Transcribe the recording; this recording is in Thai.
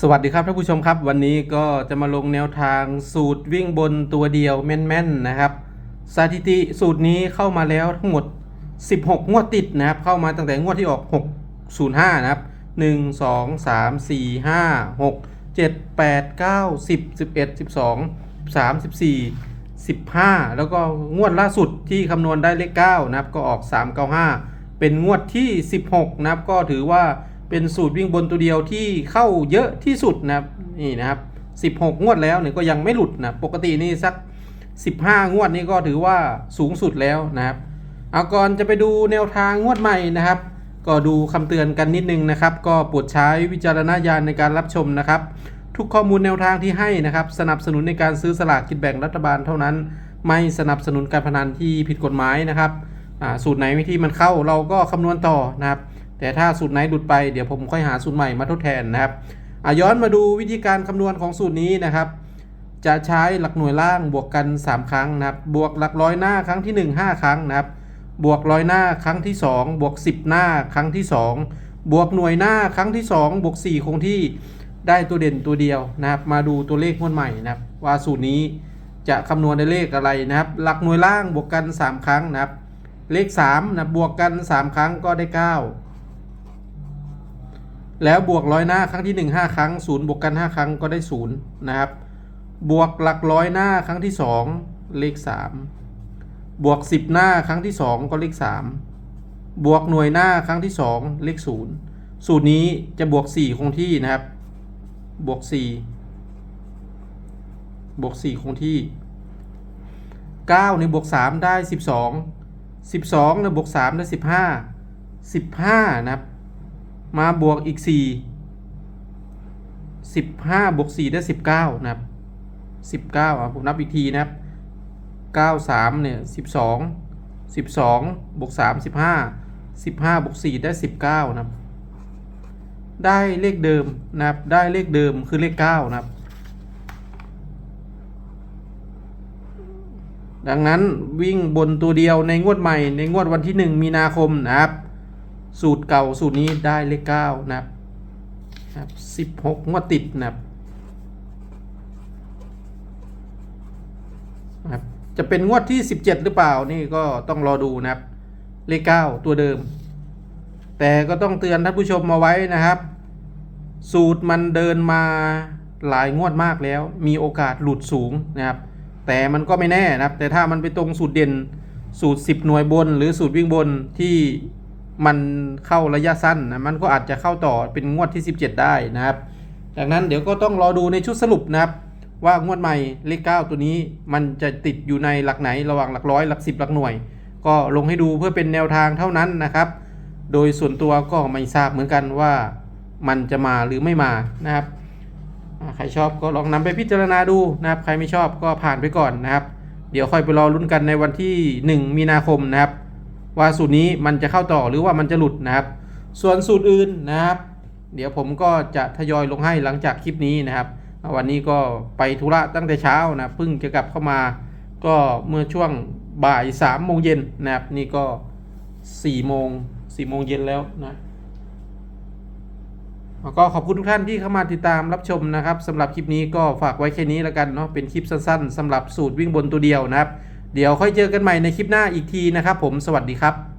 สวัสดีครับท่านผู้ชมครับ วันนี้ก็จะมาลงแนวทางสูตรวิ่งบนตัวเดียวแม่นๆนะครับสถิติสูตรนี้เข้ามาแล้วทั้งหมด 16 งวดติดนะครับ เข้ามาตั้งแต่งวดที่ออก 605 นะครับ 1 2 3 4 5 6 7 8 9 10 11 12 3 14 15 แล้วก็งวดล่าสุดที่คำนวณได้เลข 9 นะครับ ก็ออก 395 เป็นงวดที่ 16 นะครับ ก็ถือว่า เป็นสูตรวิ่งบนตัวเดียวที่เข้าเยอะที่สุดนะครับนี่นะครับ 16 งวดแล้วเนี่ยก็ยังไม่หลุดนะปกตินี่สัก 15 งวดนี้ก็ถือว่าสูงสุดแล้วนะครับเอาก่อนจะไปดูแนวทางงวดใหม่นะครับ ก็ดูคำเตือนกันนิดนึงนะครับ ก็โปรดใช้วิจารณญาณในการรับชมนะครับ ทุกข้อมูลแนวทางที่ให้นะครับ สนับสนุนในการซื้อสลากกินแบ่งรัฐบาลเท่านั้น ไม่สนับสนุนการพนันที่ผิดกฎหมายนะครับสูตรไหนที่มันเข้าเราก็คำนวณต่อนะครับ แต่ถ้าสูตรไหนหลุดไปเดี๋ยวผมค่อยหาสูตรใหม่มาทดแทนนะครับย้อนมาดูวิธีการคำนวณของสูตรนี้นะครับ จะใช้หลักหน่วยล่างบวกกัน 3 ครั้งนะครับบวกหลักร้อยหน้าครั้งที่ 1 5 ครั้งนะครับบวกร้อยหน้าครั้งที่ 2 บวก 10 หน้าครั้งที่ 2 บวกหน่วยหน้าครั้งที่ 2 บวก 4 คงที่ได้ตัวเด่นตัวเดียวนะครับ มาดูตัวเลขงวดใหม่นะครับ ว่าสูตรนี้จะคำนวณได้เลขอะไรนะครับ หลักหน่วยล่างบวกกัน 3 ครั้งนะครับ เลข3นะบวกกัน 3 ครั้งก็ได้ 9 แล้วบวกร้อยหน้าครั้งที่ 1 5 ครั้ง 0 บวกกัน 5 ครั้งก็ได้ 0 นะครับ บวกหลักร้อยหน้าครั้งที่ 2 เลข 3 บวก 10 หน้าครั้งที่ 2 ก็เลข 3 บวกหน่วยหน้าครั้งที่ 2 เลข 0 สูตรนี้จะบวก 4 คงที่นะครับ บวก 4 บวก 4 คงที่ 9 ในบวก 3 ได้ 12 12ในบวก 3 ได้ 15 15 นะครับ มาบวกอีก 4 15บวก4ได้ 19 นะครับ 19อะผมนับอีกทีนะครับ 93 เนี่ย 12 12บวก3 15 15บวก4ได้ 19 นะครับ ได้เลขเดิมนะครับ ได้เลขเดิมคือเลข 9 นะครับ ดังนั้นวิ่งบนตัวเดียวในงวดใหม่ในงวดวันที่ 1 มีนาคมนะครับ สูตรเก่าสูตรนี้ได้เลข9นะครับนะครับ16งวดติดนะครับนะครับ จะเป็นงวดที่17หรือเปล่านี่ก็ต้องรอดูนะครับ เลข9ตัวเดิม แต่ก็ต้องเตือนท่านผู้ชมมาไว้นะครับ สูตรมันเดินมาหลายงวดมากแล้ว มีโอกาสหลุดสูงนะครับ แต่มันก็ไม่แน่นะครับ แต่ถ้ามันไปตรงสูตรเด่นสูตร 10 หน่วยบน หรือสูตรวิ่งบนที่ มันเข้าระยะสั้นนะมันก็อาจจะเข้าต่อเป็นงวดที่ 17 ได้นะครับดังนั้นเดี๋ยวก็ต้องรอดูในชุดสรุปนะครับ ว่างวดใหม่เลข 9 ตัวนี้มันจะติดอยู่ในหลักไหนระหว่างหลักร้อยหลัก10หลักหน่วย ก็ลงให้ดูเพื่อเป็นแนวทางเท่านั้นนะครับ โดยส่วนตัวก็ไม่ทราบเหมือนกันว่ามันจะมาหรือไม่มานะครับใครชอบก็ลองนำไปพิจารณาดูนะครับ ใครไม่ชอบก็ผ่านไปก่อนนะครับ เดี๋ยวค่อยไปรอลุ้นกันในวันที่ 1 มีนาคมนะครับ ว่าสูตรนี้มันจะเข้าต่อหรือว่ามันจะหลุดนะครับ ส่วนสูตรอื่นนะครับ เดี๋ยวผมก็จะทยอยลงให้หลังจากคลิปนี้นะครับ วันนี้ก็ไปธุระตั้งแต่เช้านะเพิ่งจะกลับเข้ามาก็เมื่อช่วงบ่ายสามโมงเย็นนะครับ นี่ก็สี่โมงสี่โมงเย็นแล้วนะแล้วก็ขอบคุณทุกท่านที่เข้ามาติดตามรับชมนะครับสำหรับคลิปนี้ก็ฝากไว้แค่นี้แล้วกันเนาะเป็นคลิปสั้นๆสำหรับสูตรวิ่งบนตัวเดียวนะครับ เดี๋ยวค่อยเจอกันใหม่ในคลิปหน้าอีกทีนะครับผมสวัสดีครับ